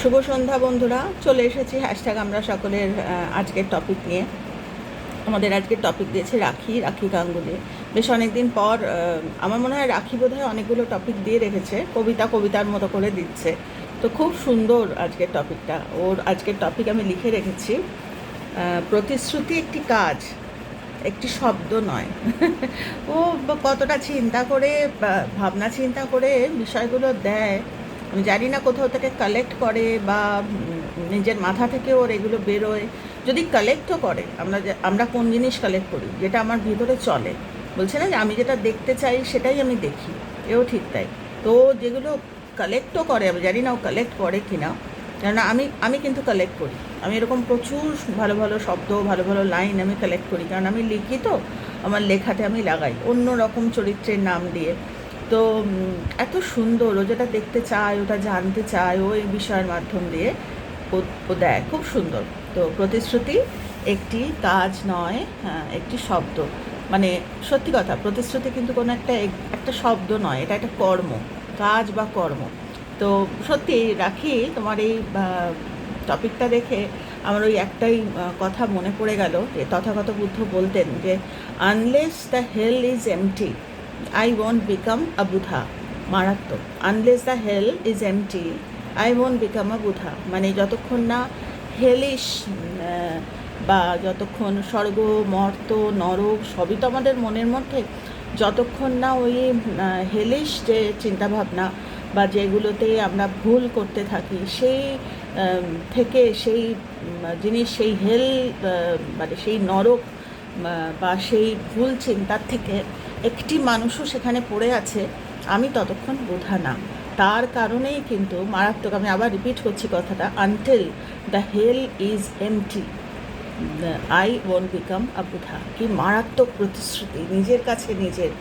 শুভ সন্ধ্যা বন্ধুরা, চলে এসেছি হ্যাশট্যাগ আমরা সকলের আজকের টপিক নিয়ে। আমাদের আজকের টপিক দিয়েছে রাখি রাখি গাঙ্গুলি। বেশ অনেকদিন পর আমার মনে হয় রাখি বোধহয় অনেকগুলো টপিক দিয়ে রেখেছে, কবিতা কবিতার মতো করে দিচ্ছে। তো খুব সুন্দর আজকের টপিকটা ওর আজকের টপিক আমি লিখে রেখেছি প্রতিশ্রুতি একটি কাজ, একটি শব্দ নয়। ও, কতটা চিন্তা করে ভাবনা চিন্তা করে বিষয়গুলো দেয় আমি জানি না কোথাও থেকে কালেক্ট করে বা নিজের মাথা থেকে ওর এগুলো বেরোয়। যদি কালেক্টও করে, আমরা আমরা কোন জিনিস কালেক্ট করি? যেটা আমার ভিতরে চলে। বলছে না যে আমি যেটা দেখতে চাই সেটাই আমি দেখি। এও ঠিক তাই। তো যেগুলো কালেক্টও করে, আমি জানি না ও কালেক্ট করে কি না। কেননা আমি আমি কিন্তু কালেক্ট করি। আমি এরকম প্রচুর ভালো ভালো শব্দ, ভালো ভালো লাইন আমি কালেক্ট করি। কারণ আমি লিখি তো আমার লেখাতে আমি লাগাই। অন্য রকম চরিত্রের নাম দিয়ে। তো এত সুন্দর, ও যেটা দেখতে চায়, ওটা জানতে চায়, ও এই বিষয়ের মাধ্যম দিয়ে ও দেয়। খুব সুন্দর। তো প্রতিশ্রুতি একটি কাজ নয় হ্যাঁ একটি শব্দ। মানে সত্যি কথা, প্রতিশ্রুতি কিন্তু কোনো একটা একটা শব্দ নয়, এটা একটা কর্ম, কাজ বা কর্ম। তো সত্যি রাখি, তোমার এই টপিকটা দেখে আমার ওই একটাই কথা মনে পড়ে গেল, যে তথাগত বুদ্ধ বলতেন যে unless the hell is empty I won't become a Buddha মারাত্মক। Unless the hell is empty I won't become a Buddha মানে যতক্ষণ না হেলিশ বা যতক্ষণ স্বর্গ, মর্ত, নরক, সবই তো আমাদের মনের মধ্যে, যতক্ষণ না ওই হেলিশ যে চিন্তাভাবনা বা যেগুলোতে আমরা ভুল করতে থাকি, সেই থেকে সেই জিনিস সেই হেল মানে সেই নরক বা সেই ভুল চিন্তার থেকে একটি মানুষও সেখানে পড়ে আছে, আমি ততক্ষণ বোধা না। তার কারণেই কিন্তু মারাত্মক, আমি আবার রিপিট করছি কথাটা until the hell is empty I won't become a Buddha কি মারাত্মক প্রতিশ্রুতি, নিজের কাছে নিজের,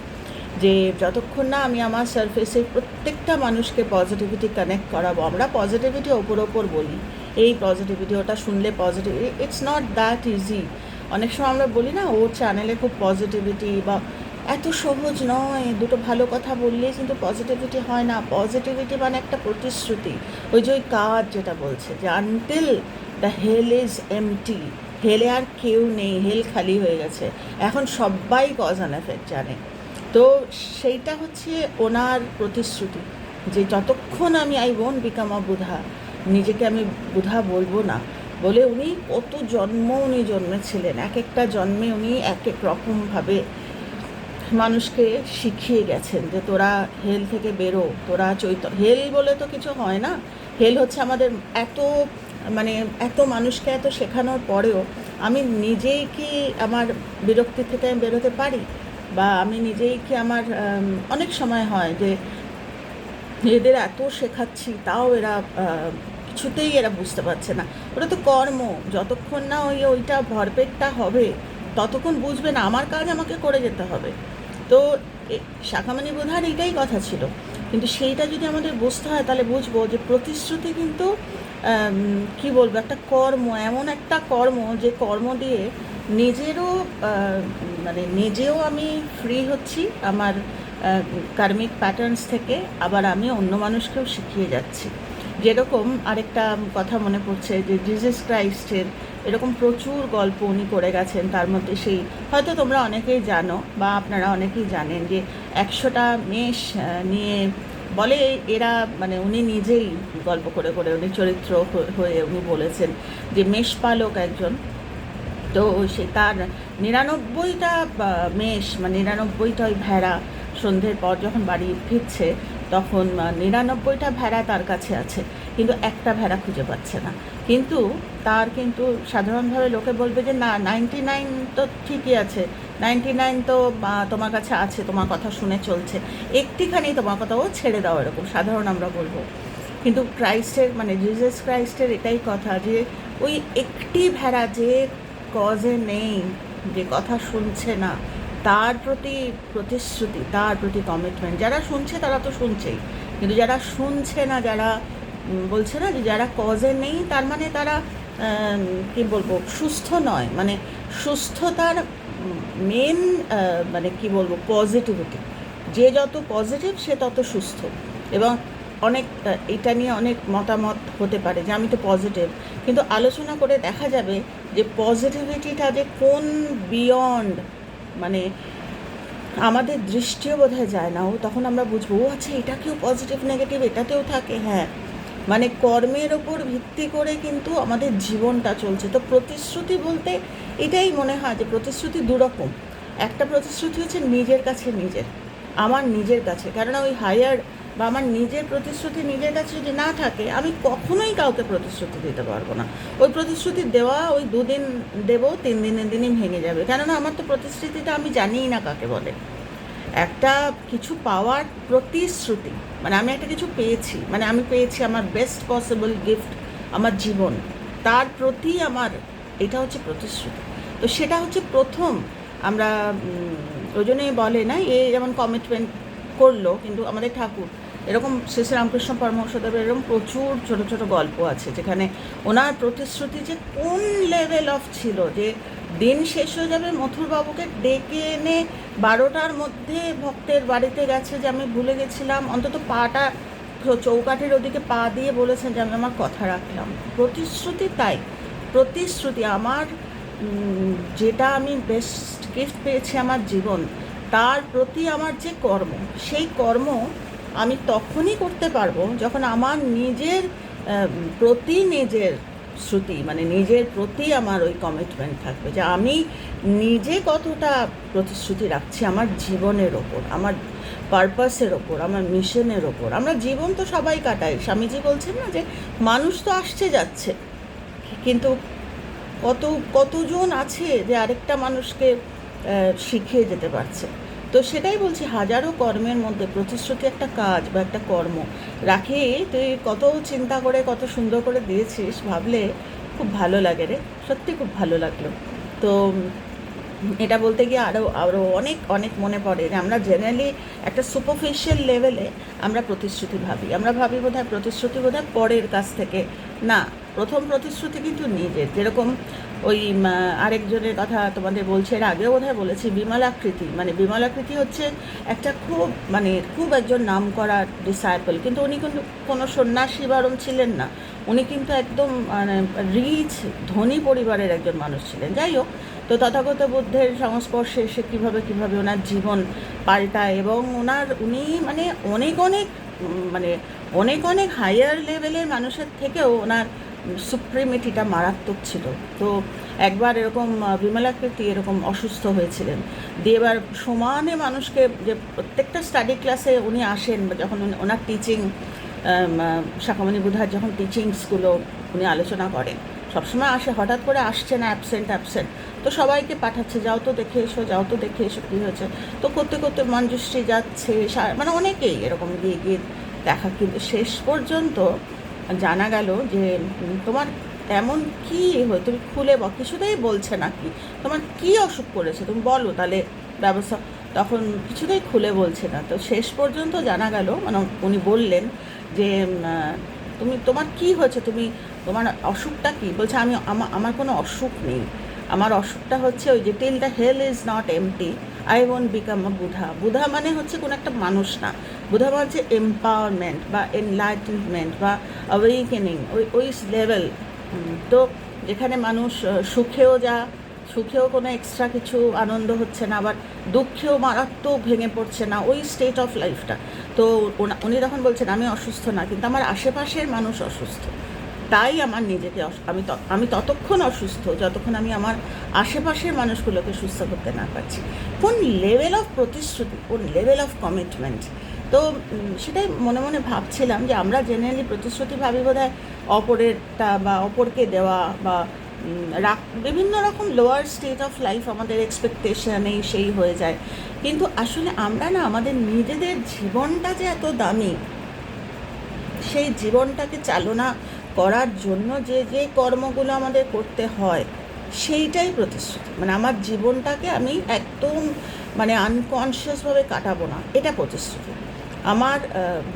যে যতক্ষণ না আমি আমার সারফেসে প্রত্যেকটা মানুষকে পজিটিভিটি কানেক্ট করাবো, আমরা পজিটিভিটি ওপর ওপর বলি। এই পজিটিভিটি ওটা শুনলে positive it's not that easy অনেক সময় আমরা বলি না, ওর চ্যানেলে খুব পজিটিভিটি বা এত সহজ নয়, দুটো ভালো কথা বললেই কিন্তু পজিটিভিটি হয় না। পজিটিভিটি মানে একটা প্রতিশ্রুতি। ওই যে ওই কাজ যেটা বলছে যে until the hell is empty হেলে আর কেউ নেই হেল খালি হয়ে গেছে। এখন সবাই কজ অ্যান্ড এফেক্ট জানে। তো সেইটা হচ্ছে ওনার প্রতিশ্রুতি যে, যতক্ষণ আমি I won't become a Buddha নিজেকে আমি বুধা বলব না। বলে উনি কত জন্ম উনি জন্মেছিলেন। এক একটা জন্মে উনি এক এক রকমভাবে মানুষকে শিখিয়ে গেছেন যে তোরা হেল থেকে বেরো, তোরা চৈতন্য, হেল বলে তো কিছু হয় না। হেল হচ্ছে আমাদের এত মানে এত মানুষকে এত শেখানোর পরেও আমি নিজেই কি আমার বিরক্তি থেকে আমি বেরোতে পারি? বা আমি নিজেই কি আমার অনেক সময় হয় যে এদের এত শেখাচ্ছি, তাও এরা কিছুতেই এরা বুঝতে পারছে না। ওটা তো কর্ম, যতক্ষণ না ওই ওইটা ভরপেটটা হবে, ততক্ষণ বুঝবে না, আমার কাজ আমাকে করে যেতে হবে। তো শাখামানি বোধার এইটাই কথা ছিল। কিন্তু সেইটা যদি আমাদের বুঝতে হয়, তাহলে বুঝব যে প্রতিশ্রুতি কিন্তু কি বলব, একটা কর্ম, এমন একটা কর্ম যে কর্ম দিয়ে নিজেরও মানে নিজেও আমি ফ্রি হচ্ছি, আমার কার্মিক প্যাটার্নস থেকে আবার আমি অন্য মানুষকেও শিখিয়ে যাচ্ছি। যেরকম আরেকটা কথা মনে পড়ছে যে জিজাস ক্রাইস্টের এরকম প্রচুর গল্প উনি করে গেছেন তার মধ্যে সেই। হয়তো তোমরা অনেকেই জানো বা আপনারা অনেকেই জানেন যে একশোটা মেষ নিয়ে বলে এরা মানে উনি নিজেই গল্প করে করে উনি চরিত্র হয়ে- উনি বলেছেন যে মেষপালক একজন। তো সে তার নিরানব্বইটা মেষ মানে নিরানব্বইটা ওই ভেড়া সন্ধ্যের পর যখন বাড়ি ফিরছে তখন নিরানব্বইটা ভেড়া তার কাছে আছে। কিন্তু একটা ভেড়া খুঁজে পাচ্ছে না। কিন্তু তার কিন্তু সাধারণভাবে লোকে বলবে যে, না নাইনটি নাইন তো ঠিকই আছে। নাইনটি নাইন তো তোমার কাছে আছে, তোমার কথা শুনে চলছে। একটিখানি তোমার কথা ও ছেড়ে দাও এরকম, সাধারণ আমরা বলব। কিন্তু ক্রাইস্টের মানে জিজাস ক্রাইস্টের এটাই কথা যে, ওই একটি ভেড়া যে কজে নেই, যে কথা শুনছে না, তার প্রতি প্রতিশ্রুতি, তার প্রতি কমিটমেন্ট যারা শুনছে তারা তো শুনছেই। কিন্তু যারা শুনছে না, যারা বলছে না যে যারা কজে নেই, তার মানে তারা কি বলব, সুস্থ নয় মানে সুস্থতার মেন মানে কি বলব পজিটিভিটি যে যত পজিটিভ সে তত সুস্থ। এবং অনেক এটা নিয়ে অনেক মতামত হতে পারে যে আমি তো পজিটিভ কিন্তু আলোচনা করে দেখা যাবে যে পজিটিভিটিটা যে কোন বিয়ন্ড মানে আমাদের দৃষ্টিও বোধহয় যায় না। ও তখন আমরা বুঝব, ও আচ্ছা এটাকেও পজিটিভ নেগেটিভ এটাতেও থাকে হ্যাঁ। মানে কর্মের ওপর ভিত্তি করে কিন্তু আমাদের জীবনটা চলছে। তো প্রতিশ্রুতি বলতে এটাই মনে হয় যে প্রতিশ্রুতি দুরকম। একটা প্রতিশ্রুতি হচ্ছে নিজের কাছে নিজের, আমার নিজের কাছে। কেননা ওই হায়ার বা আমার নিজের প্রতিশ্রুতি নিজের কাছে যদি না থাকে, আমি কখনোই কাউকে প্রতিশ্রুতি দিতে পারব না। ওই প্রতিশ্রুতি দেওয়া ওই দুদিন দেবো, তিন দিনের দিনই ভেঙে যাবে। কেননা আমার তো প্রতিশ্রুতিটা আমি জানিই না কাকে বলে। একটা কিছু পাওয়ার প্রতিশ্রুতি মানে আমি একটা কিছু পেয়েছি মানে আমি পেয়েছি আমার বেস্ট পসিবল গিফট আমার জীবন, তার প্রতি আমার, এটা হচ্ছে প্রতিশ্রুতি। তো সেটা হচ্ছে প্রথম আমরা ওই জন্যই বলে না, এ যেমন কমিটমেন্ট করল, কিন্তু আমাদের ঠাকুর এরকম শ্রী রামকৃষ্ণ পরমহংসদেবের এরকম প্রচুর ছোট ছোট গল্প আছে, যেখানে ওনার প্রতিশ্রুতি যে কোন লেভেল অফ ছিল, যে দিন শেষ হয়ে যাবে, মথুরবাবুকে ডেকে এনে বারোটার মধ্যে ভক্তের বাড়িতে গেছে যে আমি ভুলে গেছিলাম, অন্তত পাটা চৌকাঠের ওদিকে পা দিয়ে বলেছেন যে আমি আমার কথা রাখলাম। প্রতিশ্রুতি তাই, প্রতিশ্রুতি আমার যেটা আমি বেস্ট গিফট পেয়েছি আমার জীবন, তার প্রতি আমার যে কর্ম, সেই কর্ম আমি তখনই করতে পারব যখন আমার নিজের প্রতি নিজের শ্রুতি মানে নিজের প্রতি আমার ওই কমিটমেন্ট থাকবে যে আমি নিজে কতটা প্রতিশ্রুতি রাখছি আমার জীবনের ওপর, আমার পারপাসের ওপর, আমার মিশনের ওপর। আমরা জীবন তো সবাই কাটাই। স্বামীজি বলছেন না যে মানুষ তো আসছে যাচ্ছে, কিন্তু কত, কতজন আছে যে আরেকটা মানুষকে শিখিয়ে যেতে পারছে? তো সেটাই বলছি, হাজারো কর্মের মধ্যে প্রতিশ্রুতি একটা কাজ বা একটা কর্ম। রাখি তুই কত চিন্তা করে, কত সুন্দর করে দিয়েছিস, ভাবলে খুব ভালো লাগে রে, সত্যি খুব ভালো লাগল। তো এটা বলতে গিয়ে আরও আরও অনেক অনেক মনে পড়ে যে আমরা জেনারেলি একটা সুপারফিশিয়াল লেভেলে আমরা প্রতিশ্রুতি ভাবি। আমরা ভাবি বোধহয় প্রতিশ্রুতি বোধহয় পরের কাছ থেকে। না প্রথম প্রতিশ্রুতি কিন্তু নিজের। যেরকম ওই আরেকজনের কথা তোমাদের বলছে, এর আগেও বোধহয় বলেছি বিমলাকৃতি মানে বিমলাকৃতি হচ্ছে একটা খুব মানে খুব একজন নাম করা ডিসাইপল কিন্তু উনি কিন্তু কোনো সন্ন্যাসী বারণ ছিলেন না। উনি কিন্তু একদম মানে রিচ ধনী পরিবারের একজন মানুষ ছিলেন। যাই হোক, তো তথাগত বুদ্ধের সংস্পর্শে এসে কীভাবে কীভাবে ওনার জীবন পাল্টায় এবং ওনার, উনি মানে অনেক অনেক মানে অনেক অনেক হায়ার লেভেলের মানুষের থেকেও ওনার সুপ্রিমিটিটা মারাত্মক ছিল। তো একবার এরকম বিমলাকৃতি এরকম অসুস্থ হয়েছিলেন। দিয়ে এবার সমানে মানুষকে যে প্রত্যেকটা স্টাডি ক্লাসে উনি আসেন, যখন ওনার টিচিং শাখামণি বুধার যখন টিচিং টিচিংসগুলো উনি আলোচনা করেন, সবসময় আসে, হঠাৎ করে আসছে না অ্যাবসেন্ট অ্যাবসেন্ট তো সবাইকে পাঠাচ্ছে, যাও তো দেখে এসো, যাও তো দেখে এসো কী হয়েছে? তো করতে করতে মঞ্জুশ্রী যাচ্ছে মানে অনেকেই এরকম গিয়ে গিয়ে দেখা, কিন্তু শেষ পর্যন্ত জানা গেল যে তোমার এমন কি হয় তুমি খুলে কিছুতেই বলছে না কি? তোমার কি অসুখ করেছে? তুমি বলো, তাহলে ব্যবস্থা তখন কিছুতেই খুলে বলছে না। তো শেষ পর্যন্ত জানা গেল মানে উনি বললেন যে তুমি, তোমার কি হয়েছে? তুমি, তোমার অসুখটা কি? বলছে, আমি আমার আমার কোনো অসুখ নেই। আমার অসুখটা হচ্ছে ওই যে till the hell is not empty. I won't become a Buddha Buddha মানে হচ্ছে কোনো একটা মানুষ না। বুধা মানে হচ্ছে এম্পাওয়ারমেন্ট বা এনলাইটেনমেন্ট বা অ্যাওয়েকেনিং ওই ওই লেভেল তো যেখানে মানুষ সুখেও যা, সুখেও কোনো এক্সট্রা কিছু আনন্দ হচ্ছে না, আবার দুঃখেও মারাত্মক ভেঙে পড়ছে না, ওই স্টেট অফ লাইফটা তো উনি তখন বলছেন, আমি অসুস্থ না, কিন্তু আমার আশেপাশের মানুষ অসুস্থ। তাই আমার নিজেকে আমি আমি ততক্ষণ অসুস্থ যতক্ষণ আমি আমার আশেপাশের মানুষগুলোকে সুস্থ করতে না পারছি। কোন লেভেল অফ প্রতিশ্রুতি, কোন লেভেল অফ কমিটমেন্ট তো সেটাই মনে মনে ভাবছিলাম যে আমরা জেনারেলি প্রতিশ্রুতি ভাবি বোধ হয় অপরেরটা বা অপরকে দেওয়া বা রাখ, বিভিন্ন রকম লোয়ার স্টেট অফ লাইফ আমাদের এক্সপেকটেশন এই সেই হয়ে যায়। কিন্তু আসলে আমরা না আমাদের নিজেদের জীবনটা যে এত দামি, সেই জীবনটাকে চালনা করার জন্য যে যে কর্মগুলো আমাদের করতে হয়, সেইটাই প্রতিশ্রুতি। মানে আমার জীবনটাকে আমি একদম মানে আনকনসিয়াসভাবে কাটাবো না, এটা প্রতিশ্রুতি। আমার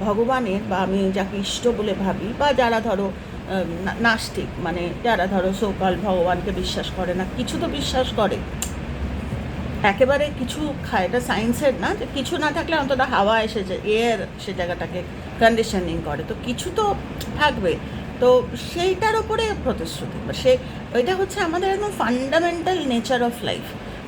ভগবানের বা আমি যাকে ইষ্ট বলে ভাবি বা যারা ধরো নাস্তিক মানে যারা ধরো সৌকাল ভগবানকে বিশ্বাস করে না, কিছু তো বিশ্বাস করে। একেবারে কিছু খায়, এটা সায়েন্সের না, যে কিছু না থাকলে অন্তত হাওয়া এসেছে এয়ার সে জায়গাটাকে কন্ডিশনিং করে। তো কিছু তো থাকবে। তো সেইটার ওপরে প্রতিশ্রুতি সে ওইটা হচ্ছে আমাদের একদম ফান্ডামেন্টাল নেচার অফ লাইফ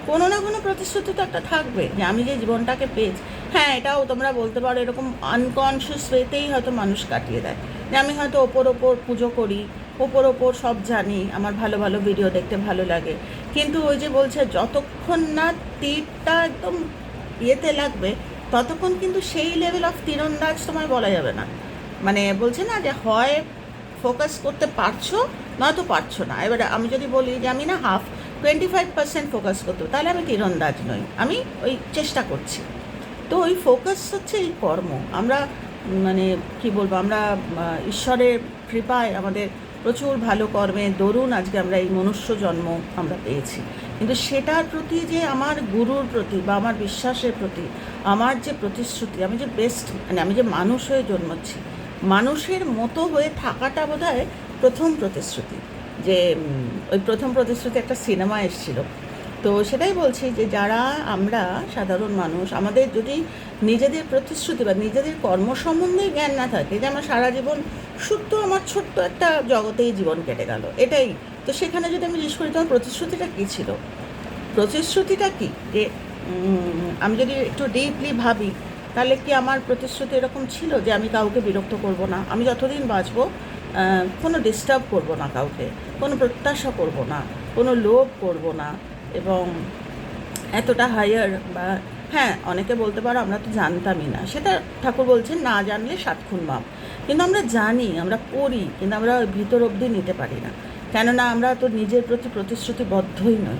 কোনো না কোনো প্রতিশ্রুতি তো একটা থাকবে যে আমি যে জীবনটাকে পেয়েছি হ্যাঁ এটাও তোমরা বলতে পারো এরকম আনকনসিয়াস ওয়েতেই হয়তো মানুষ কাটিয়ে দেয়। যে আমি হয়তো ওপর ওপর পুজো করি, ওপর ওপর সব জানি, আমার ভালো ভালো ভিডিও দেখতে ভালো লাগে। কিন্তু ওই যে বলছে যতক্ষণ না তীরটা একদম ইয়েতে লাগবে, ততক্ষণ কিন্তু সেই লেভেল অফ তীরন্দাজ তোমায় বলা যাবে না। মানে বলছে না যে হয় ফোকাস করতে পারছ, নয়তো পারছ না। এবারে আমি যদি বলি যে আমি না half twenty five percent focus করতে তাহলে আমি তীরন্দাজ নই। আমি ওই চেষ্টা করছি। তো ওই ফোকাস হচ্ছে এই কর্ম। আমরা মানে কি বলব, আমরা ঈশ্বরের কৃপায় আমাদের প্রচুর ভালো কর্মে দরুন আজকে আমরা এই মনুষ্য জন্ম আমরা পেয়েছি। কিন্তু সেটার প্রতি যে আমার গুরুর প্রতি বা আমার বিশ্বাসের প্রতি, আমার যে প্রতিশ্রুতি, আমি যে বেস্ট মানে আমি যে মানুষ হয়ে জন্মাচ্ছি মানুষের মতো হয়ে থাকাটা বোধ প্রথম প্রতিশ্রুতি, যে ওই প্রথম প্রতিশ্রুতি একটা সিনেমা এসেছিল। তো সেটাই বলছি যে, যারা আমরা সাধারণ মানুষ, আমাদের যদি নিজেদের প্রতিশ্রুতি বা নিজেদের কর্ম সম্বন্ধে জ্ঞান না থাকে, যে আমার সারা জীবন শুদ্ধ আমার ছোট্ট একটা জগতেই জীবন কেটে গেল, এটাই। তো সেখানে যদি আমি জিজ্ঞেস করি, তোমার প্রতিশ্রুতিটা কী ছিল? প্রতিশ্রুতিটা কী? যে আমি যদি একটু ডিপলি ভাবি তাহলে কি আমার প্রতিশ্রুতি এরকম ছিল যে আমি কাউকে বিরক্ত করব না? আমি যতদিন বাঁচবো কোনো ডিস্টার্ব করব না কাউকে, কোনো প্রত্যাশা করব না, কোনো লোভ করব না এবং এতটা হায়ার বা হ্যাঁ অনেকে বলতে পারো আমরা তো জানতামই না। সেটা ঠাকুর বলছেন, না জানলে সাত খুন মাপ কিন্তু আমরা জানি, আমরা করি, কিন্তু আমরা ভিতর অবধি নিতে পারি না। কেননা আমরা তো নিজের প্রতি প্রতিশ্রুতিবদ্ধই নই।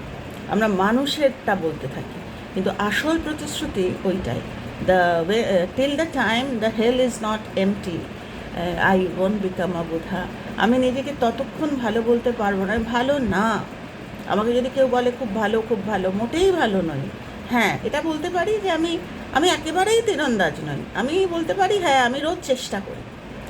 আমরা মানুষেরটা বলতে থাকি। কিন্তু আসল প্রতিশ্রুতি ওইটাই। The way till the time the hell is not empty I won't become a Buddha আমি নিজেকে ততক্ষণ ভালো বলতে পারব না। ভালো না। আমাকে যদি কেউ বলে খুব ভালো খুব ভালো, মোটেই ভালো নয়। হ্যাঁ এটা বলতে পারি যে আমি আমি একেবারেই তীরন্দাজ নই। আমি বলতে পারি হ্যাঁ আমি রোজ চেষ্টা করি।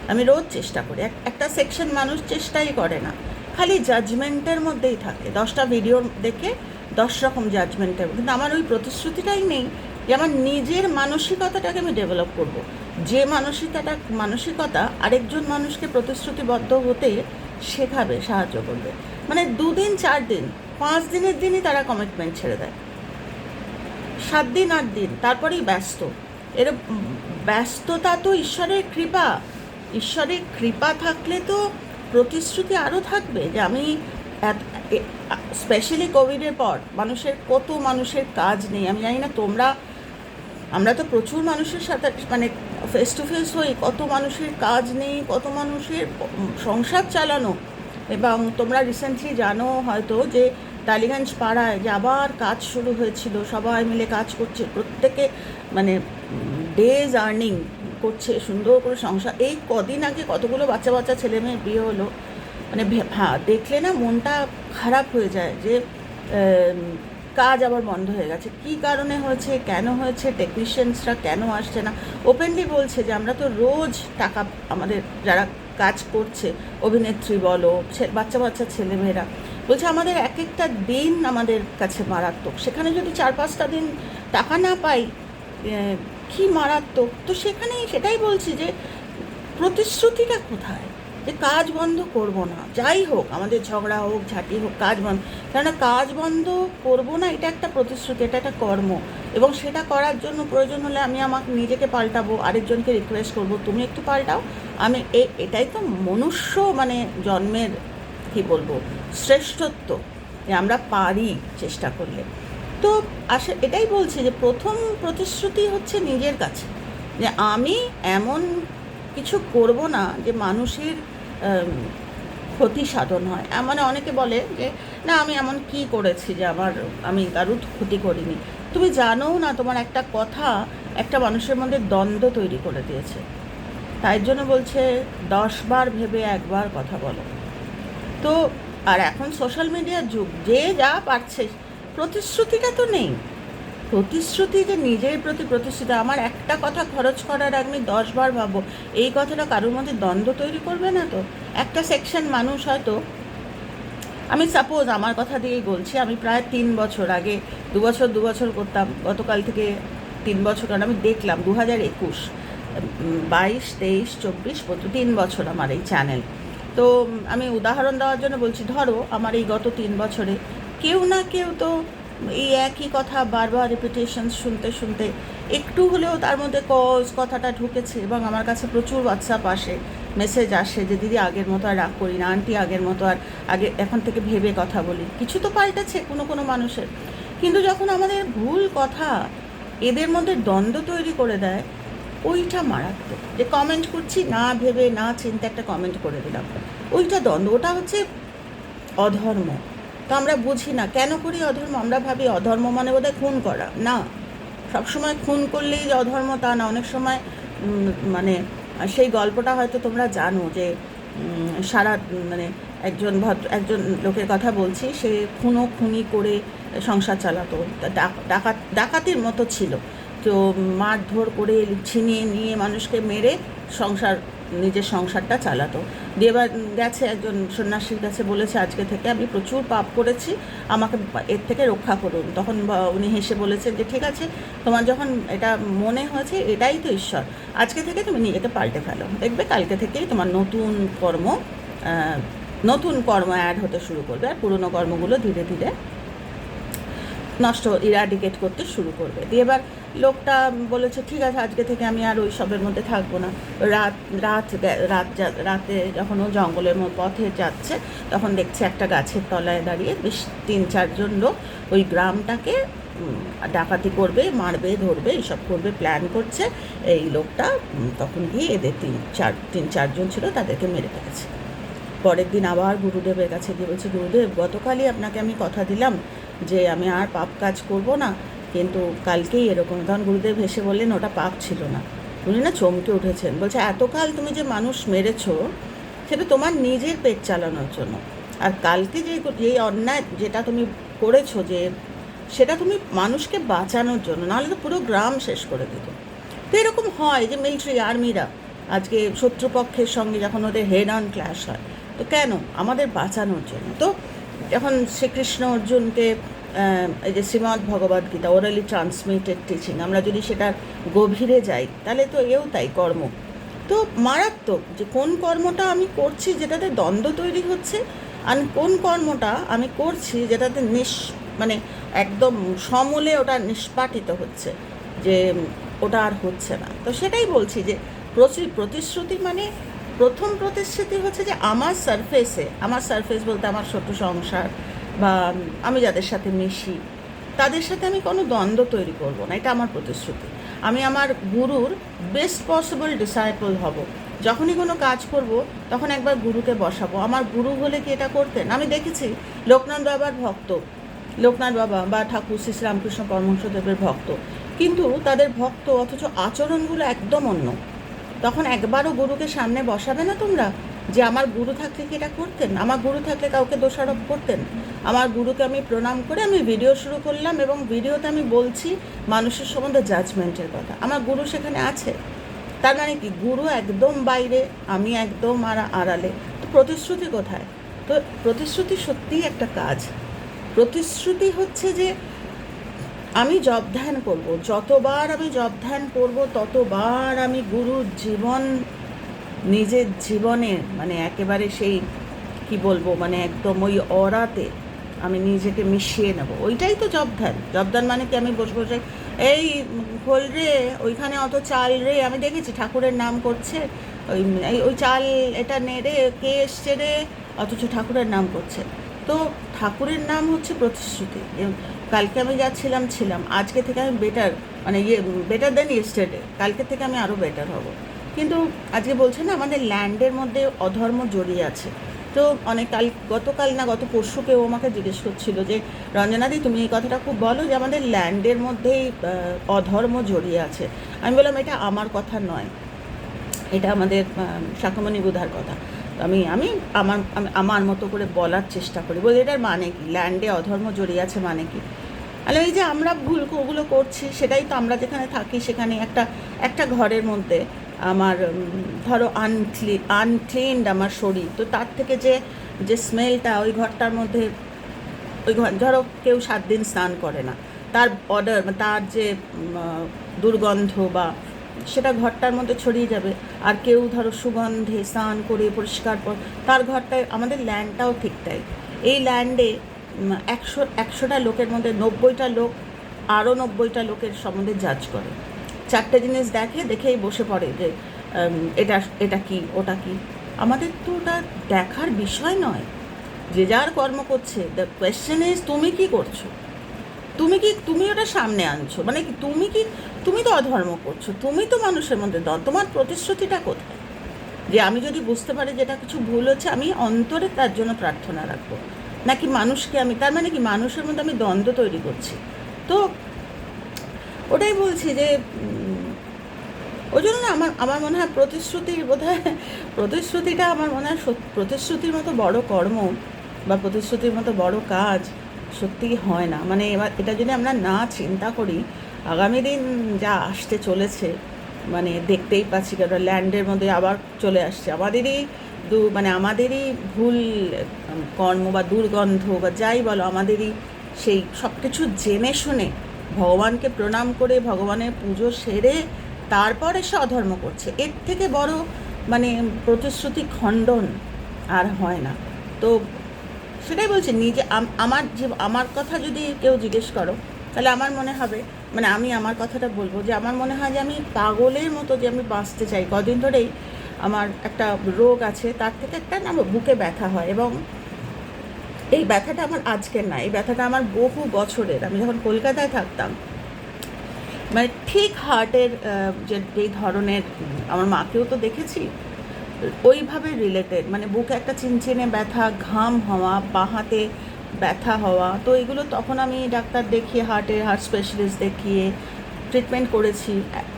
আমি রোজ চেষ্টা করি। এক- একটা সেকশন মানুষ চেষ্টাই করে না। খালি জাজমেন্টের মধ্যেই থাকে। দশটা ভিডিও দেখে দশ রকম জাজমেন্টের কিন্তু আমার ওই প্রতিশ্রুতিটাই নেই যে আমার নিজের মানসিকতাটাকে আমি ডেভেলপ করব। যে মানসিকতাটা, মানসিকতা আরেকজন মানুষকে প্রতিশ্রুতিবদ্ধ হতে শেখাবে, সাহায্য করবে। মানে দুদিন, চার দিন, পাঁচ দিনের দিনই তারা কমিটমেন্ট ছেড়ে দেয়। সাত দিন, আট দিন, তারপরেই ব্যস্ত। এর ব্যস্ততা তো ঈশ্বরের কৃপা। ঈশ্বরের কৃপা থাকলে তো প্রতিশ্রুতি আরও থাকবে যে আমি স্পেশালি কোভিডের পর মানুষের কত মানুষের কাজ নেই। আমি জানি না তোমরা আমরা তো প্রচুর মানুষের সাথে মানে ফেস টু ফেস হই, কত মানুষের কাজ নেই, কত মানুষের সংসার চালানো। এবং তোমরা রিসেন্টলি জানো হয়তো যে টালিগঞ্জ পাড়ায় যে আবার কাজ শুরু হয়েছিল, সবাই মিলে কাজ করছে, প্রত্যেকে মানে ডেজ আর্নিং করছে, সুন্দর করে সংসার। এই কদিন আগে কতগুলো বাচ্চা বাচ্চা ছেলে মেয়ে বিয়ে হলো। মানে ভা- দেখলে না মনটা খারাপ হয়ে যায় যে কাজ আবার বন্ধ হয়ে গেছে। কী কারণে হয়েছে, কেন হয়েছে টেকনিশিয়ানসরা কেন আসছে না? ওপেনলি বলছে যে, আমরা তো রোজ টাকা আমাদের যারা কাজ করছে, অভিনেত্রী বলো বাচ্চা বাচ্চা ছেলেমেয়েরা, বলছে আমাদের এক একটা দিন আমাদের কাছে মারাত্মক। সেখানে যদি চার পাঁচটা দিন টাকা না পাই কি মারাত্মক? তো সেখানেই সেটাই বলছি যে, প্রতিশ্রুতিটা কোথায়? যে কাজ বন্ধ করব না। যাই হোক, আমাদের ঝগড়া হোক, ঝাঁটি হোক, কাজ বন্ধ। কেননা কাজ বন্ধ করব না, এটা একটা প্রতিশ্রুতি, এটা একটা কর্ম। এবং সেটা করার জন্য প্রয়োজন হলে আমি আমাকে নিজেকে পাল্টাবো, আরেকজনকে রিকোয়েস্ট করব, তুমি একটু পাল্টাও। আমি এটাই তো মনুষ্য মানে জন্মের, কি বলব, শ্রেষ্ঠত্ব, যে আমরা পারি চেষ্টা করলে। তো আসে, এটাই বলছি যে প্রথম প্রতিশ্রুতি হচ্ছে নিজের কাছে। যে আমি এমন কিছু করব না যে মানুষের ক্ষতি সাধন হয়। মানে অনেকে বলে যে, না, আমি এমন কি করেছি যে আমার, আমি কারুর ক্ষতি করিনি? তুমি জানো না, তোমার একটা কথা একটা মানুষের মধ্যে দ্বন্দ্ব তৈরি করে দিয়েছে। তাই জন্য বলছে দশবার ভেবে একবার কথা বলো। তো, আর এখন সোশ্যাল মিডিয়ার যুগ, যে যা পারছে, প্রতিশ্রুতিটা তো নেই। প্রতিশ্রুতি যে নিজের প্রতি প্রতিশ্রুতি আমার একটা কথা খরচ করার আমি দশবার ভাববো, এই কথাটা কারোর মধ্যে দ্বন্দ্ব তৈরি করবে না তো? একটা সেকশন মানুষ হয়তো, আমি সাপোজ আমার কথা দিয়েই বলছি, আমি প্রায় তিন বছর আগে, দু বছর দু বছর করতাম, গতকাল থেকে তিন বছর, কারণ আমি দেখলাম দু হাজার একুশ বাইশ, তেইশ, চব্বিশ তিন বছর আমার এই চ্যানেল তো আমি উদাহরণ দেওয়ার জন্য বলছি, ধরো আমার এই গত তিন বছরে কেউ না কেউ তো এই একই কথা বারবার রিপিটেশন শুনতে শুনতে একটু হলেও তার মধ্যে কজ কথাটা ঢুকেছে এবং আমার কাছে প্রচুর হোয়াটসঅ্যাপ আসে মেসেজ আসে যে, দিদি, আগের মতো আর রাগ করি না আন্টি, আগের মতো আর আগে, এখন থেকে ভেবে কথা বলি। কিছু তো পাল্টেছে কোনো কোনো মানুষের। কিন্তু যখন আমাদের ভুল কথা এদের মধ্যে দ্বন্দ্ব তৈরি করে দেয়, ওইটা মারাত্মক। যে কমেন্ট করছি, না ভেবে, না চিন্তা একটা কমেন্ট করে দিলাম। ওইটা দ্বন্দ্ব। ওটা হচ্ছে অধর্ম। তো আমরা বুঝি না। কেন করি অধর্ম? আমরা ভাবি অধর্ম মানে বোধহয় খুন করা। না। সবসময় খুন করলেই যে অধর্ম তা না। অনেক সময় মানে সেই গল্পটা হয়তো তোমরা জানো যে সারা মানে একজন ভদ্র, একজন লোকের কথা বলছি, সে খুনো খুনি করে সংসার চালাতো। ডাকাত, ডাকাতির মতো ছিল। তো মারধর করে ছিনিয়ে নিয়ে মানুষকে মেরে সংসার, নিজের সংসারটা চালাতো। এবার গেছে, একজন সন্ন্যাসীর কাছে বলেছে, আজকে থেকে আমি প্রচুর পাপ করেছি, আমাকে এর থেকে রক্ষা করুন। তখন উনি হেসে বলেছেন যে, ঠিক আছে, তোমার যখন এটা মনে হয়েছে, এটাই তো ঈশ্বর। আজকে থেকে তুমি নিজেকে পাল্টে ফেলো। দেখবে কালকে থেকেই তোমার নতুন কর্ম নতুন কর্ম অ্যাড হতে শুরু করবে। আর পুরনো কর্মগুলো ধীরে ধীরে নষ্ট ইরাডিকেট করতে শুরু করবে। দিয়ে এবার লোকটা বলেছে, ঠিক আছে, আজকে থেকে আমি আর ওই সবের মধ্যে থাকব না। রাত রাত রাত রাতে যখন ও জঙ্গলের পথে যাচ্ছে, তখন দেখছে একটা গাছের তলায় দাঁড়িয়ে বেশ তিন চারজন লোক ওই গ্রামটাকে ডাকাতি করবে, মারবে, ধরবে, এইসব করবে প্ল্যান করছে। এই লোকটা তখন গিয়ে এদের তিন চার, তিন চারজন ছিল, তাদেরকে মেরে ফেলেছে। পরের দিন আবার গুরুদেবের কাছে গিয়ে বলছে, গুরুদেব, গতকালই আপনাকে আমি কথা দিলাম যে আমি আর পাপ কাজ করব না, কিন্তু কালকেই এরকম তখন গুরুদেব হেসে বললেন, ওটা পাপ ছিল না। উনি না চমকে উঠেছেন, বলছে, এতকাল তুমি যে মানুষ মেরেছো, সেটা তোমার নিজের পেট চালানোর জন্য। আর কালকে যে যেই অন্যায় যেটা তুমি করেছ যে, সেটা তুমি মানুষকে বাঁচানোর জন্য, নাহলে তো পুরো গ্রাম শেষ করে দিত। তো এরকম হয় যে মিলিটারি আর্মিরা আজকে শত্রুপক্ষের সঙ্গে যখন ওদের হেড অন ক্ল্যাশ হয়, তো কেন? আমাদের বাঁচানোর জন্য। তো যখন শ্রীকৃষ্ণ অর্জুনকে এই যে Shrimad Bhagavad Gita orally transmitted teaching আমরা যদি সেটা গভীরে যাই, তাহলে তো এও তাই কর্ম। তো মারাত্মক যে কোন কর্মটা আমি করছি যেটাতে দ্বন্দ্ব তৈরি হচ্ছে, আর কোন কর্মটা আমি করছি যেটাতে নিঃ মানে একদম সমূলে ওটা নিষ্পাটিত হচ্ছে, যে ওটা আর হচ্ছে না। তো সেটাই বলছি যে প্রতিশ্রুতি মানে প্রথম প্রতিশ্রুতি হচ্ছে যে আমার সারফেসে আমার সারফেস বলতে আমার ছোট সংসার বা আমি যাদের সাথে মিশি, তাদের সাথে আমি কোনো দ্বন্দ্ব তৈরি করব না, এটা আমার প্রতিশ্রুতি। আমি আমার গুরুর বেস্ট পসিবল ডিসাইপল হব। যখনই কোনো কাজ করব, তখন একবার গুরুকে বসাবো। আমার গুরু হলে কি এটা করতেন? আমি দেখেছি লোকনাথ বাবার ভক্ত, লোকনাথ বাবা বা ঠাকুর শ্রী শ্রীরামকৃষ্ণ পরমহংসদেবের ভক্ত। কিন্তু তাদের ভক্ত অথচ আচরণগুলো একদম অন্য। তখন একবারও গুরুকে সামনে বসাবে না তোমরা? যে আমার গুরু থাকলে কি এটা করতেন? আমার গুরু থাকলে কাউকে দোষারোপ করতেন? আমার গুরুকে আমি প্রণাম করে আমি ভিডিও শুরু করলাম এবং ভিডিওতে আমি বলছি মানুষের সম্বন্ধে জাজমেন্টের কথা। আমার গুরু সেখানে আছে। তার মানে কি? গুরু একদম বাইরে, আমি একদম আর আড়ালে। তো প্রতিশ্রুতি কোথায়? তো প্রতিশ্রুতি সত্যিই একটা কাজ। প্রতিশ্রুতি হচ্ছে যে আমি জব ধ্যান করব। যতবার আমি জব ধ্যান করব, ততবার আমি গুরুর জীবন নিজের জীবনে মানে একেবারে সেই, কি বলব মানে একদম ওই অরাতে আমি নিজেকে মিশিয়ে নেব। ওইটাই তো জব ধ্যান জব ধ্যান মানে কি আমি বসে বসে এই খোল রে, ওইখানে অত চাল রে। আমি দেখেছি ঠাকুরের নাম করছে, ওই ওই চাল এটা নে রে, কে এসছে রে? অথচ ঠাকুরের নাম করছে। তো ঠাকুরের নাম হচ্ছে প্রতিশ্রুতি। কালকে আমি যাচ্ছিলাম, ছিলাম। আজকে থেকে আমি বেটার মানে ইয়ে বেটার দেন ইয়েস্টারডে কালকে থেকে আমি আরও বেটার হব। কিন্তু আজকে বলছে না, আমাদের ল্যান্ডের মধ্যে অধর্ম জড়িয়ে আছে। তো অনেক কাল, গতকাল না, গত পরশু কেউ আমাকে জিজ্ঞেস করছিল যে, রঞ্জনাদি, তুমি এই কথাটা খুব বলো যে, আমাদের ল্যান্ডের মধ্যেই অধর্ম জড়িয়ে আছে। আমি বললাম, এটা আমার কথা নয়। এটা আমাদের শাকমণি বুধার কথা। আমি আমি আমার আমার মতো করে বলার চেষ্টা করি। বলি, এটার মানে কি? ল্যান্ডে অধর্ম জড়িয়ে আছে মানে কি? আরে এই যে আমরা ভুল, ওগুলো করছি, সেটাই তো আমরা যেখানে থাকি, সেখানে একটা একটা ঘরের মধ্যে আমার ধরো আনক্লি আনক্লিনড আমার শরীর। তো তার থেকে যে যে স্মেলটা ওই ঘরটার মধ্যে, ওই ঘর, ধরো কেউ সাত দিন স্নান করে না, তার অর্ডার তার যে দুর্গন্ধ বা, সেটা ঘরটার মধ্যে ছড়িয়ে যাবে। আর কেউ ধরো সুগন্ধে স্নান করে পরিষ্কার পর তার ঘরটায় আমাদের ল্যান্ডটাও ঠিক তাই। এই ল্যান্ডে একশো, একশোটা লোকের মধ্যে নব্বইটা লোক আরও নব্বইটা লোকের সম্বন্ধে জাজ করে। চারটে জিনিস দেখে, দেখেই বসে পড়ে যে এটা এটা কি, ওটা কি? আমাদের তো ওটা দেখার বিষয় নয়। যে যার কর্ম করছে দ্য কোয়েশ্চেন ইজ তুমি কি করছ? তুমি কি, তুমি ওটা সামনে আনছো? মানে কি, তুমি কি, তুমি তো অধর্ম করছ, তুমি তো মানুষের মধ্যে দ তোমার প্রতিশ্রুতিটা কোথায়? যে আমি যদি বুঝতে পারি যেটা কিছু ভুল হচ্ছে, আমি অন্তরে তার জন্য প্রার্থনা রাখব। নাকি মানুষকে আমি, তার মানে কি, মানুষের মধ্যে আমি দ্বন্দ্ব তৈরি করছি। তো ওটাই বলছি যে ওই জন্য না আমার আমার মনে হয় প্রতিশ্রুতির বোধ প্রতিশ্রুতিটা আমার মনে হয় প্রতিশ্রুতির মতো বড় কর্ম বা প্রতিশ্রুতির মতো বড় কাজ সত্যিই হয় না। মানে এবার এটা যদি আমরা না চিন্তা করি, আগামী দিন যা আসতে চলেছে মানে দেখতেই পাচ্ছি কারণ ল্যান্ডের মধ্যে আবার চলে আসছে। আমাদেরই দু মানে আমাদেরই ভুল কর্ম বা দুর্গন্ধ বা যাই বলো, আমাদেরই সেই সব কিছু জেনে শুনে ভগবানকে প্রণাম করে ভগবানের পুজো সেরে তারপরে সে অধর্ম করছে। এর থেকে বড় মানে প্রতিশ্রুতি খণ্ডন আর হয় না। তো সেটাই বলছি, নিজে আম- আমার যে, আমার কথা যদি কেউ জিজ্ঞেস করো, তাহলে আমার মনে হবে মানে আমি আমার কথাটা বলব যে আমার মনে হয় যে আমি পাগলের মতো যে আমি বাঁচতে চাই। কদিন ধরেই আমার একটা রোগ আছে, তার থেকে একটা না বুকে ব্যথা হয় এবং এই ব্যথাটা আমার আজকের না, এই ব্যথাটা আমার বহু বছরের। আমি যখন কলকাতায় থাকতাম মানে ঠিক হার্টের যে যেই ধরনের, আমার মাকেও তো দেখেছি, ওইভাবে রিলেটেড মানে বুকে একটা চিনচিনে ব্যথা, ঘাম হওয়া, বাঁ হাতে ব্যথা হওয়া, তো এগুলো তখন আমি ডাক্তার দেখিয়ে, হার্টের, হার্ট স্পেশালিস্ট দেখিয়ে ট্রিটমেন্ট করেছি।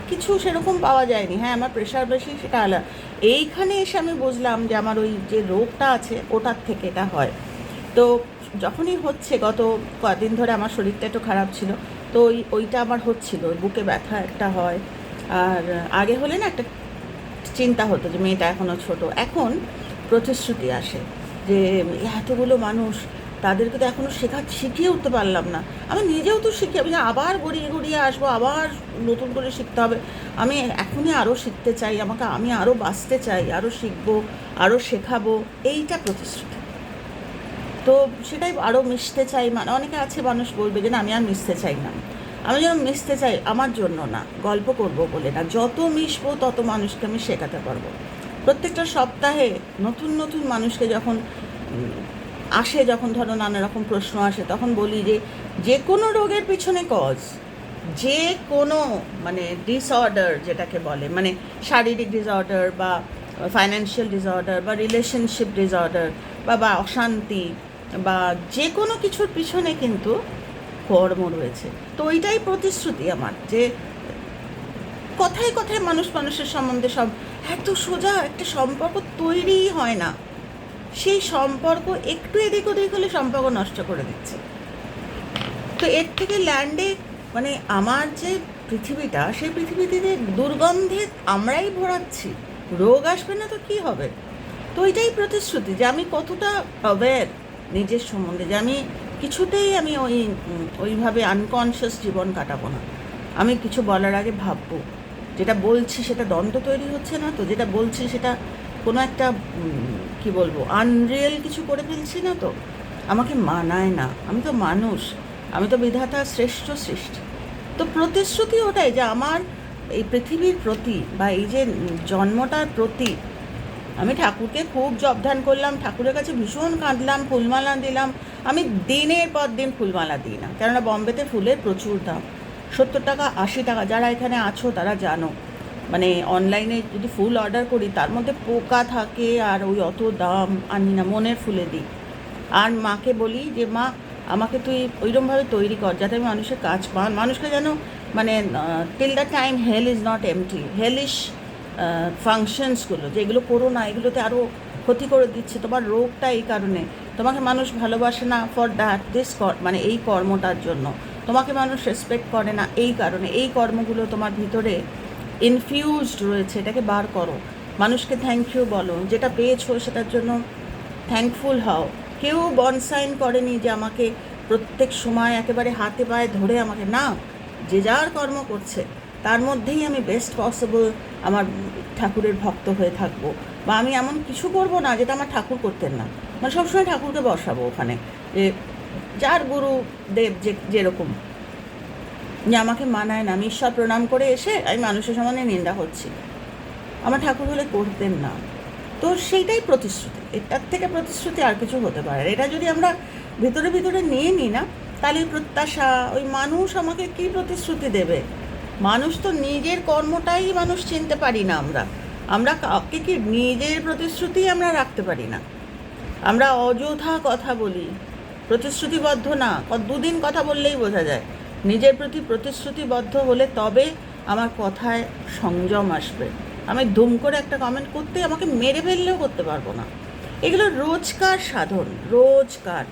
কিছু সেরকম পাওয়া যায়নি। হ্যাঁ আমার প্রেশার বেশি, সেটা আলাদা। এইখানে এসে আমি বুঝলাম যে আমার ওই যে রোগটা আছে, ওটার থেকে এটা হয়। তো যখনই হচ্ছে, গত কদিন ধরে আমার শরীরটা একটু খারাপ ছিল, তো ওই, ওইটা আমার হচ্ছিল বুকে ব্যথা একটা হয়। আর আগে হলে না একটা চিন্তা হতো যে মেয়েটা এখনও ছোট। এখন প্রতিশ্রুতি আসে যে এতগুলো মানুষ, তাদেরকে তো এখনও শেখা, শিখিয়ে উঠতে পারলাম না। আমি নিজেও তো শিখি, আমি আবার গড়িয়ে গড়িয়ে আসব, আবার নতুন করে শিখতে হবে। আমি এখনই আরও শিখতে চাই, আমাকে আমি আরও বাঁচতে চাই আরও শিখব আরও শেখাবো, এইটা প্রতিশ্রুতি। তো সেটাই আরও মিশতে চাই মানে অনেকে আছে মানুষ বলবে যে না, আমি আর মিশতে চাই না। আমি যেন মিশতে চাই আমার জন্য না, গল্প করব বলে না। যত মিশবো, তত মানুষকে আমি শেখাতে পারব। প্রত্যেকটা সপ্তাহে নতুন নতুন মানুষকে যখন আসে, যখন ধরো নানা রকম প্রশ্ন আসে, তখন বলি যে যে কোনো রোগের পিছনে কজ যে কোনো মানে ডিসঅর্ডার যেটাকে বলে মানে শারীরিক ডিসঅর্ডার বা ফাইন্যান্সিয়াল ডিসঅর্ডার বা রিলেশনশিপ ডিসঅর্ডার বা বা অশান্তি বা যে কোনো কিছুর পিছনে কিন্তু কর্ম রয়েছে। তো ওইটাই প্রতিশ্রুতি আমার যে কথায় কথায় মানুষ মানুষের সম্বন্ধে সব এত সোজা একটা সম্পর্ক তৈরিই হয় না। সেই সম্পর্ক একটু এদিক ওদিক হলে সম্পর্ক নষ্ট করে দিচ্ছে। তো এর থেকে ল্যান্ডে মানে আমার যে পৃথিবীটা, সেই পৃথিবীতে দুর্গন্ধে আমরাই ভরাচ্ছি, রোগ আসবে না তো কি হবে? তো ওইটাই প্রতিশ্রুতি যে আমি কতটা অ্যাওয়্যার নিজের সম্বন্ধে যে আমি কিছুতেই আমি ওই, ওইভাবে আনকনশিয়াস জীবন কাটাবো না। আমি কিছু বলার আগে ভাববো। যেটা বলছি সেটা দ্বন্দ্ব তৈরি হচ্ছে না তো, যেটা বলছি সেটা কোনো একটা কি বলব আনরিয়েল কিছু করে ফেলছি না তো। আমাকে মানায় না। আমি তো মানুষ। আমি তো বিধাতা শ্রেষ্ঠ সৃষ্টি। তো প্রতিশ্রুতি ওটাই যে আমার এই পৃথিবীর প্রতি বা এই যে জন্মটার প্রতি আমি ঠাকুরকে খুব জবধান করলাম, ঠাকুরের কাছে ভীষণ কাঁদলাম ফুলমালা দিলাম। আমি দিনের পর দিন ফুলমালা দিই না, কেননা বম্বেতে ফুলের প্রচুর দাম। সত্তর টাকা, আশি টাকা, যারা এখানে আছো তারা জানো। মানে অনলাইনে যদি ফুল অর্ডার করি, তার মধ্যে পোকা থাকে আর ওই অত দাম, আনি না, মনের ফুলে দিই। আর মাকে বলি যে, মা, আমাকে তুই ওইরকমভাবে তৈরি কর, যাতে আমি মানুষের কাজ পান। মানুষকে যেন মানে till the time hell is not empty hellish ফাংশনসগুলো যে এগুলো করো না, এগুলোতে আরও ক্ষতি করে দিচ্ছে। তোমার রোগটা এই কারণে। তোমাকে মানুষ ভালোবাসে না ফর দ্যাট দিস মানে এই কর্মটার জন্য। তোমাকে মানুষ রেসপেক্ট করে না এই কারণে। এই কর্মগুলো তোমার ভিতরে ইনফিউজড রয়েছে, এটাকে বার করো। মানুষকে থ্যাংক ইউ বলো। যেটা পেয়েছ সেটার জন্য থ্যাঙ্কফুল হও। কেউ বনসাইন করেনি যে আমাকে প্রত্যেক সময় একেবারে হাতে পায়ে ধরে আমাকে, না, যে যার কর্ম করছে তার মধ্যেই আমি বেস্ট পসিবল আমার ঠাকুরের ভক্ত হয়ে থাকব। বা আমি এমন কিছু করব না যেটা আমার ঠাকুর করতেন না। মানে সবসময় ঠাকুরকে বসাবো ওখানে। যে যার গুরু দেব যে, যেরকম। যে আমাকে মানায় না, আমি ঈশ্বর প্রণাম করে এসে আমি মানুষের সামনে নিন্দা হচ্ছি আমার ঠাকুর হলে করতেন না। তো সেইটাই প্রতিশ্রুতি। এটার থেকে প্রতিশ্রুতি আর কিছু হতে পারে। এটা যদি আমরা ভিতরে ভিতরে নিয়ে নিই না, তাহলে প্রত্যাশা, ওই মানুষ আমাকে কি প্রতিশ্রুতি দেবে? মানুষ তো নিজের কর্মটাই মানুষ চিনতে পারি না আমরা। আমরা কাউকে কি নিজের প্রতিশ্রুতি আমরা রাখতে পারি না? আমরা অযথা কথা বলি। প্রতিশ্রুতিবদ্ধ না। দুদিন কথা বললেই বোঝা যায়। নিজের প্রতি প্রতিশ্রুতিবদ্ধ হলে তবে আমার কথায় সংযম আসবে। আমি ধুম করে একটা কমেন্ট করতে আমাকে মেরে ফেললেও করতে পারব না। এগুলো রোজকার সাধন, রোজকার।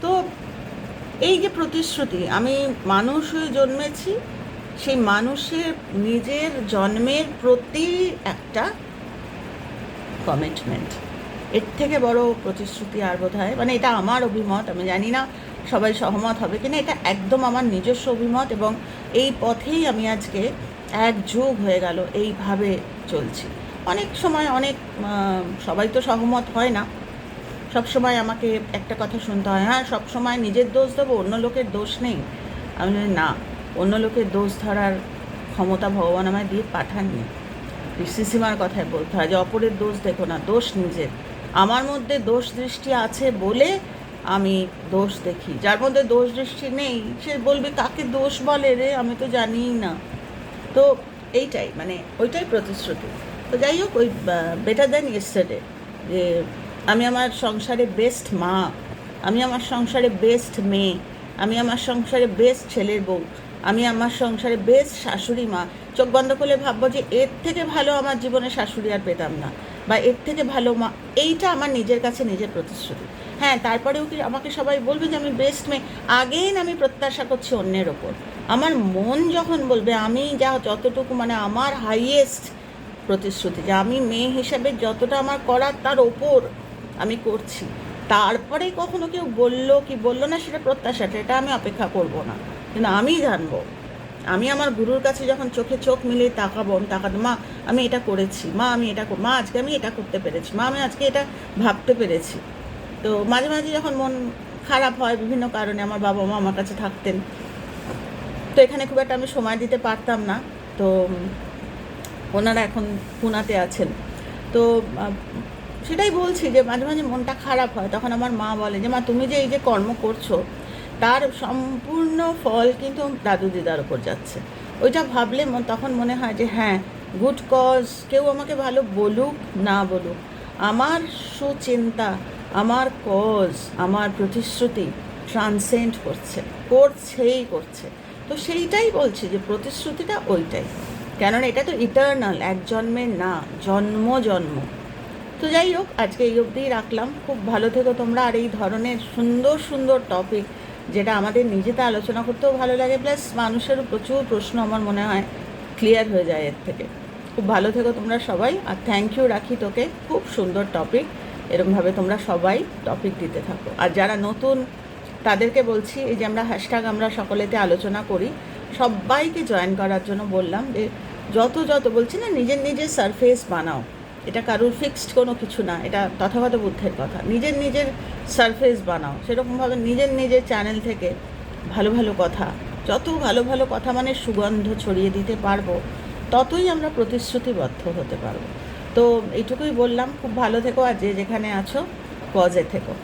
তো এই যে প্রতিশ্রুতি, আমি মানুষ হয়ে জন্মেছি সেই মানুষের নিজের জন্মের প্রতি একটা কমিটমেন্ট এর থেকে বড় প্রতিশ্রুতি আর বোধ হয় মানে এটা আমার অভিমত, আমি জানি না সবাই সহমত হবে কিনা, এটা একদম আমার নিজস্ব অভিমত এবং এই পথেই আমি আজকে এক যুগ হয়ে গেল এইভাবে চলছি। অনেক সময় অনেক সবাই তো সহমত হয় না। সব সময় আমাকে একটা কথা শুনতে হয় হ্যাঁ সব সময় নিজের দোষ দেবো, অন্য লোকের দোষ নেই। আমি না অন্য লোকের দোষ ধরার ক্ষমতা ভগবান আমায় দিয়ে পাঠাননি। সিসিমার কথায় বলতে হয় যে, অপরের দোষ দেখো না, দোষ নিজের। আমার মধ্যে দোষ দৃষ্টি আছে বলে আমি দোষ দেখি। যার মধ্যে দোষ দৃষ্টি নেই, সে বলবে, কাকে দোষ বলে রে? আমি তো জানিই না। তো এইটাই মানে ওইটাই প্রতিশ্রুতি। তো যাই হোক, ওই বেটার দ্যান ইয়েস্টারডে যে আমি আমার সংসারে বেস্ট মা, আমি আমার সংসারে বেস্ট মেয়ে, আমি আমার সংসারে বেস্ট ছেলের বউ আমি আমার সংসারে বেস্ট শাশুড়ি মা। চোখ বন্ধ করলে ভাববো যে এর থেকে ভালো আমার জীবনে শাশুড়ি আর পেতাম না। বা এর থেকে ভালো মা, এইটা আমার নিজের কাছে নিজের প্রতিশ্রুতি। হ্যাঁ তারপরেও কি আমাকে সবাই বলবে যে আমি বেস্ট মেয়ে। আগেই আমি প্রত্যাশা করছি অন্যের ওপর। আমার মন যখন বলবে, আমি যা যতটুকু মানে আমার হাইয়েস্ট প্রতিশ্রুতি, যে আমি মেয়ে হিসাবে যতটা আমার করার তার ওপর আমি করছি। তারপরে কখনো কেউ বলল কি বলল না, সেটা প্রত্যাশাটা, এটা আমি অপেক্ষা করব না। কিন্তু আমি জানব। আমি আমার গুরুর কাছে যখন চোখে চোখ মিলে তাকাবো আমি তাকাবো মা, আমি এটা করেছি, মা, আমি এটা মা, আজকে আমি এটা করতে পেরেছি, মা, আমি আজকে এটা ভাবতে পেরেছি। তো মাঝে মাঝে যখন মন খারাপ হয় বিভিন্ন কারণে আমার বাবা মা আমার কাছে থাকতেন। তো এখানে খুব একটা আমি সময় দিতে পারতাম না। তো ওনারা এখন পুনাতে আছেন। তো সেটাই বলছি যে মাঝে মাঝে মনটা খারাপ হয়। তখন আমার মা বলে যে, মা, তুমি যে এই যে কর্ম করছ তার সম্পূর্ণ ফল কিন্তু দাদু দিদার ওপর যাচ্ছে। ওইটা ভাবলে তখন মনে হয় যে হ্যাঁ গুড কজ কেউ আমাকে ভালো বলুক, না বলুক। আমার সুচিন্তা, আমার কজ আমার প্রতিশ্রুতি ট্রান্সেন্ড করছে, করছেই করছে। তো সেইটাই বলছে যে, প্রতিশ্রুতিটা ওইটাই। কেননা এটা তো ইটার্নাল এক জন্মের না, জন্ম জন্ম। তো যাই হোক, আজকে এই অবধিই রাখলাম। খুব ভালো থেকো তোমরা। আর এই ধরনের সুন্দর সুন্দর টপিক যেটা আমাদের নিজেতে আলোচনা করতেও ভালো লাগে, প্লাস মানুষেরও প্রচুর প্রশ্ন আমার মনে হয় ক্লিয়ার হয়ে যায় এর থেকে। খুব ভালো থেকো তোমরা সবাই, আর থ্যাংক ইউ রাখি তোকে, খুব সুন্দর টপিক এরকমভাবে তোমরা সবাই টপিক দিতে থাকো। আর যারা নতুন, তাদেরকে বলছি, এই যে আমরা হ্যাশট্যাগ আমরা সকলেতে আলোচনা করি, সবাইকে জয়েন করার জন্য বললাম যে যত যত বলছি না, নিজের নিজের সারফেস বানাও। এটা কারুর ফিক্সড কোনো কিছু না, এটা তথাগত বুদ্ধের কথা। নিজের নিজের সারফেস বানাও, সেরকমভাবে নিজের নিজের চ্যানেল থেকে ভালো ভালো কথা, যত ভালো ভালো কথা মানে সুগন্ধ ছড়িয়ে দিতে পারব, ততই আমরা প্রতিশ্রুতিবদ্ধ হতে পারব। তো এইটুকুই বললাম, খুব ভালো থেকো আর যে যেখানে আছো পজে থেকো।